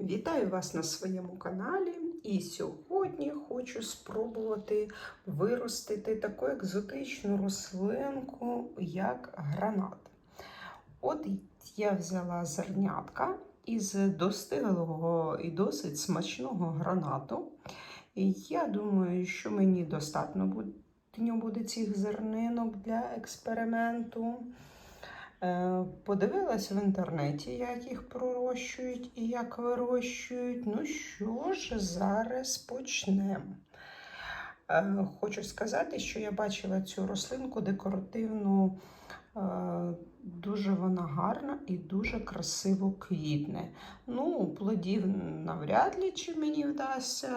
Вітаю вас на своєму каналі. І сьогодні хочу спробувати виростити таку екзотичну рослинку, як гранат. От я взяла зернятка із достиглого і досить смачного гранату. Я думаю, що мені достатньо буде цих зернинок для експерименту. Е, Подивилась в інтернеті, як їх пророщують і як вирощують. Ну що ж, зараз почнемо. Е, Хочу сказати, що я бачила цю рослинку декоративну, дуже вона гарна і дуже красиво квітне. Ну, плодів навряд ли чи мені вдасться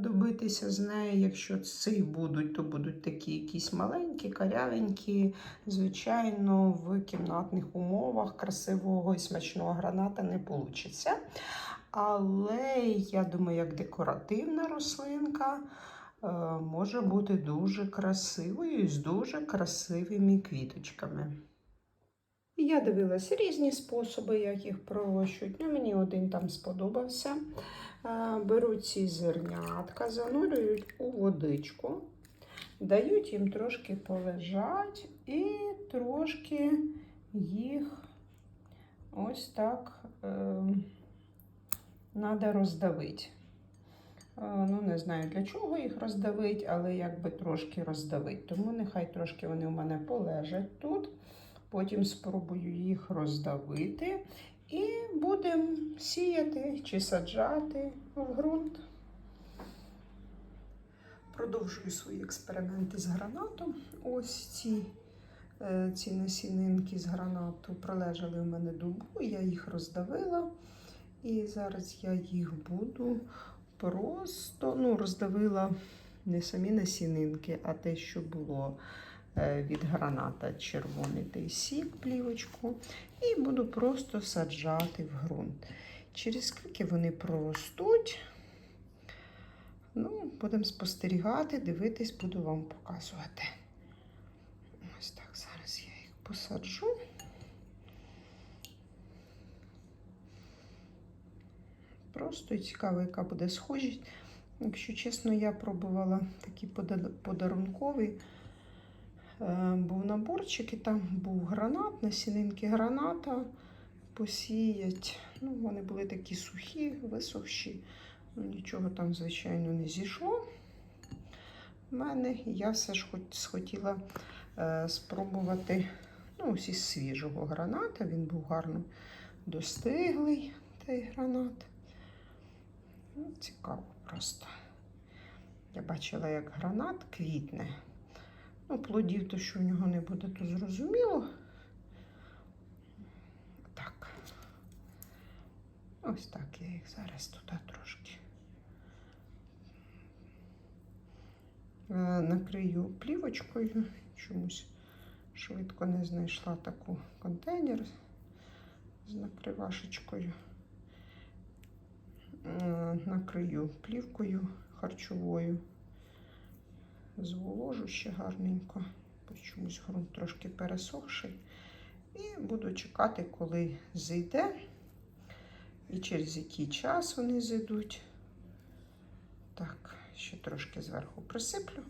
добитися з неї. Якщо ці будуть, то будуть такі якісь маленькі, карявенькі. Звичайно, в кімнатних умовах красивого і смачного граната не вийде. Але я думаю, як декоративна рослинка. е, Може бути дуже красивою і з дуже красивими квіточками. Я дивилася різні способи, як їх пророщують. Ну, мені один там сподобався. Е, Беруть ці зернятка, занурюють у водичку, дають їм трошки полежать і трошки їх ось так треба роздавити. Е, Ну, не знаю для чого їх роздавить, але якби трошки роздавить. Тому нехай трошки вони у мене полежать тут. Потім спробую їх роздавити і будемо сіяти чи саджати в ґрунт. Продовжую свої експерименти з гранатом. Ось ці, е, ці насінинки з гранату пролежали у мене добу, я їх роздавила. І зараз я їх буду просто ну, роздавила не самі насінинки, а те, що було від граната червоний той сік, плівочку, і буду просто саджати в ґрунт. Через скільки вони проростуть, ну, будемо спостерігати, дивитись, буду вам показувати. Ось так, зараз я їх посаджу. Просто цікаво, яка буде схожість. Якщо чесно, я пробувала такі подарункові. Е, був наборчик, і там був гранат, насінинки граната посіять. Ну, Вони були такі сухі, висохші. Ну, Нічого там, звичайно, не зійшло в мене. Я все ж хоч схотіла е, спробувати ну, із свіжого граната. Він був гарно достиглий, той гранат. Ну, Цікаво просто. Я бачила, як гранат квітне. Ну, плодів, то що в нього не буде, то зрозуміло. Так. Ось так я їх зараз туди трошки е, накрию плівочкою. Чомусь швидко не знайшла таку контейнер з накривашечкою. Е, накрию плівкою харчовою, зволожу ще гарненько, чомусь ґрунт трошки пересохший. І буду чекати, коли зійде, і через який час вони зійдуть. Так, ще трошки зверху присиплю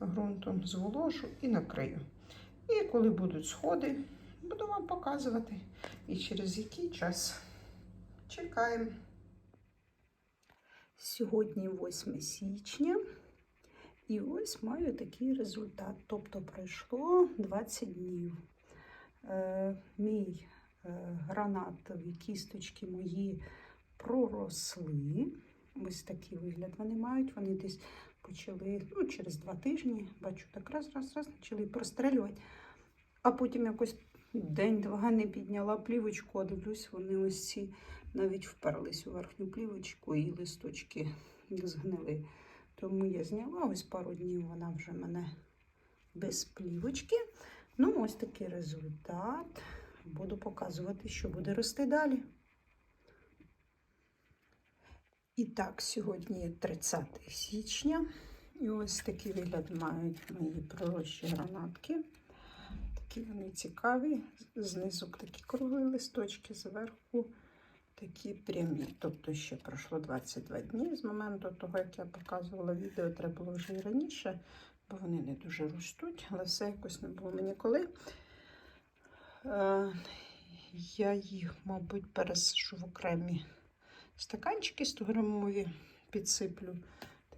ґрунтом, зволожу і накрию. І коли будуть сходи, буду вам показувати. І через який час чекаємо. Сьогодні 8 січня, і ось маю такий результат. Тобто пройшло 20 днів. Е, Мій е, гранатові кісточки мої проросли. Ось такий вигляд вони мають. Вони десь почали ну, через два тижні, бачу, так раз-раз-раз почали прострелювати. А потім якось день-два не підняла плівочку, а дивлюсь, вони ось ці навіть вперлись у верхню плівочку і листочки згнили. Тому я зняла ось пару днів вона вже мене без плівочки. Ну, ось такий результат. Буду показувати, що буде рости далі. І так, сьогодні 30 січня. І ось такий вигляд мають мої пророщі гранатки. Такі вони цікаві. Знизу такі круглі листочки, зверху такі прямі. Тобто ще пройшло 22 дні з моменту того, як я показувала відео, треба було вже і раніше, бо вони не дуже ростуть, але все якось не було мені коли. Е, я їх, мабуть, пересажу в окремі стаканчики 100 грамові, підсиплю.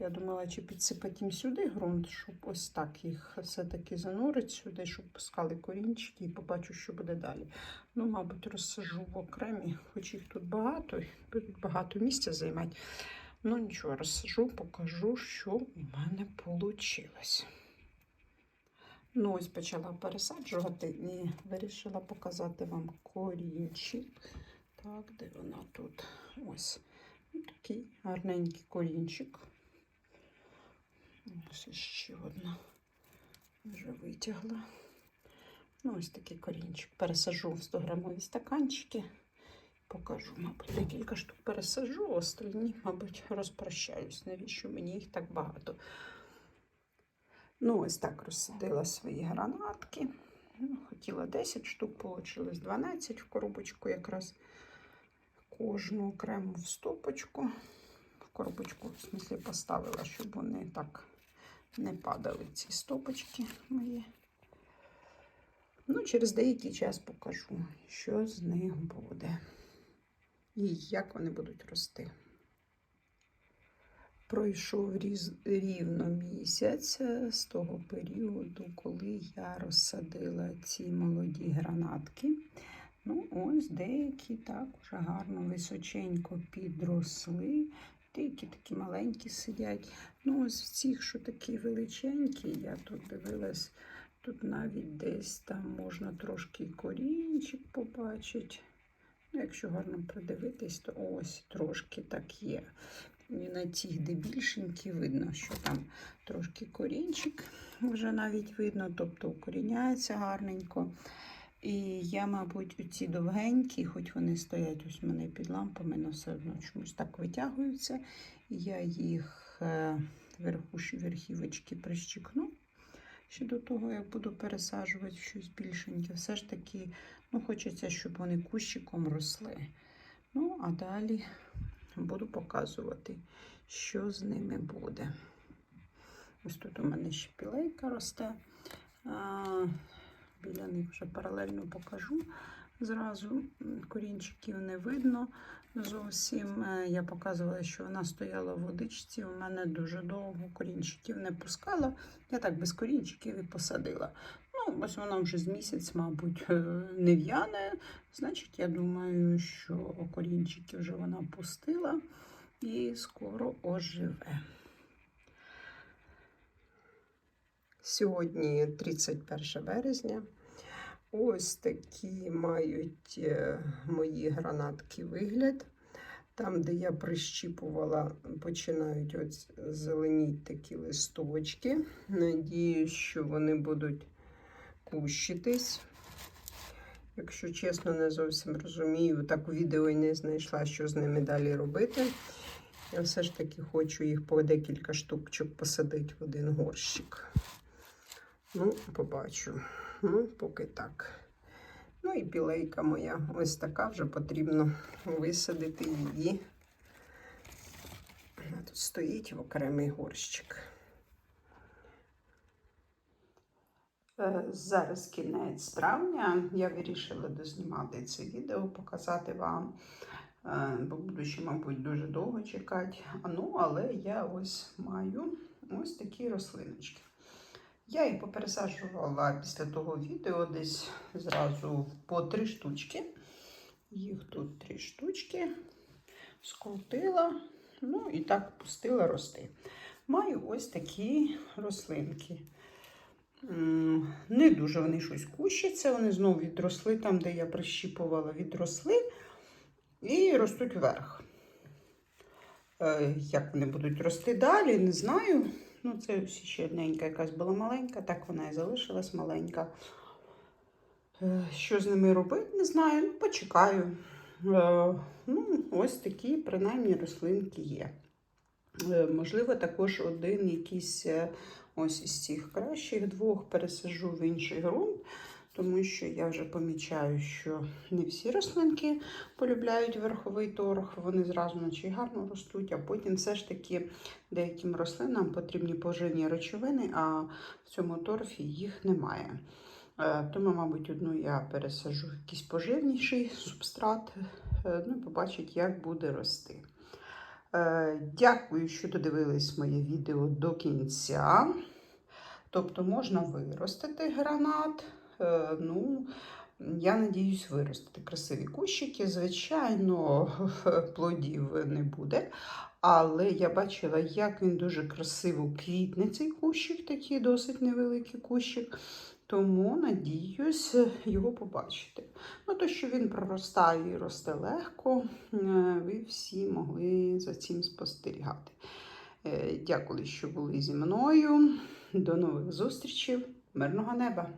Я думала, чи підсипати їм сюди ґрунт, щоб ось так їх все-таки занурити сюди, щоб пускали корінчики і побачу, що буде далі. Ну, мабуть, розсажу в окремі, хоч їх тут багато, будуть багато місця займати. Ну, нічого, розсажу, покажу, що у мене вийшло. Ну, ось почала пересаджувати і вирішила показати вам корінчик. Так, де вона тут? Ось. Такий гарненький корінчик. Ось ще одна вже витягла. Ну, ось такий корінчик. Пересажу в 100 грамові стаканчики. Покажу, мабуть, декілька штук пересажу, остальні, мабуть, розпрощаюсь. Навіщо мені їх так багато? Ну, ось так розсадила свої гранатки. Ну, хотіла 10 штук, вийшло 12 в коробочку якраз кожну окремо в стопочку. В коробочку, в смислі, поставила, щоб вони так не падали, ці стопочки мої. Ну, через деякий час покажу, що з них буде і як вони будуть рости. Пройшов рівно місяць з того періоду, коли я розсадила ці молоді гранатки. Ну, ось деякі так вже гарно височенько підросли. Деякі такі маленькі сидять. Ну, в цих, що такі величенькі, я тут дивилась, тут навіть десь там можна трошки корінчик побачити. Ну, якщо гарно придивитись, то ось трошки так є. І на тих, де більшенькі, видно, що там трошки корінчик вже навіть видно, тобто укоріняється гарненько. І я, мабуть, ці довгенькі, хоч вони стоять ось у мене під лампами, але все одно чомусь так витягуються. Я їх е, верхуші верхівочки прищикну. Ще до того, як буду пересаджувати щось більшеньке. Все ж таки, ну, хочеться, щоб вони кущиком росли. Ну, а далі буду показувати, що з ними буде. Ось тут у мене ще пілейка росте. Біля них вже паралельно покажу. Зразу корінчиків не видно. Зовсім Е, я показувала, що вона стояла в водичці. У мене дуже довго корінчиків не пускала. Я так без корінчиків і посадила. Ну, ось вона вже з місяць, мабуть, е, не в'яне. Значить, я думаю, що корінчики вже вона пустила і скоро оживе. Сьогодні 31 березня. Ось такі мають е, мої гранатки вигляд. Там, де я прищіпувала, починають ось зеленіти такі листочки. Надіюсь, що вони будуть кущитись. Якщо чесно, не зовсім розумію, так у відео не знайшла, що з ними далі робити. Я все ж таки хочу їх по декілька штучок посадити в один горщик. Ну, побачу. Ну, поки так. Ну і пілейка моя ось така вже потрібно висадити її. Вона тут стоїть в окремий горщик. Е, Зараз кінець травня. Я вирішила дознімати це відео, показати вам, е, бо буду ще, мабуть, дуже довго чекати. А Ну, але я ось маю ось такі рослиночки. Я їх попересаджувала після того відео десь зразу по три штучки. Їх тут три штучки скрутила, ну і так пустила рости. Маю ось такі рослинки. Не дуже вони щось кущаться, вони знову відросли там, де я прищіпувала, відросли і ростуть вверх. Е, Як вони будуть рости далі, не знаю. Ну, це ще одненька якась була маленька, так вона і залишилась маленька. Е, Що з ними робити, не знаю. Ну, почекаю. Е, Ну, ось такі, принаймні, рослинки є. Е, Можливо, також один якийсь ось із цих кращих двох пересажу в інший ґрунт, тому що я вже помічаю, що не всі рослинки полюбляють верховий торф, вони зразу наче гарно ростуть, а потім все ж таки деяким рослинам потрібні поживні речовини, а в цьому торфі їх немає. Е, Тому, мабуть, одну я пересаджу в якийсь поживніший субстрат, е, ну і побачить, як буде рости. Е, Дякую, що додивились моє відео до кінця. Тобто можна виростити гранат. Е, Ну, я надіюсь виростити красиві кущики. Звичайно, плодів не буде. Але я бачила, як він дуже красиво квітне цей кущик, такий досить невеликий кущик. Тому надіюсь його побачити. Ну, то, що він проростає і росте легко, е, ви всі могли за цим спостерігати. Е, Дякую, що були зі мною. До нових зустрічей. Мирного неба!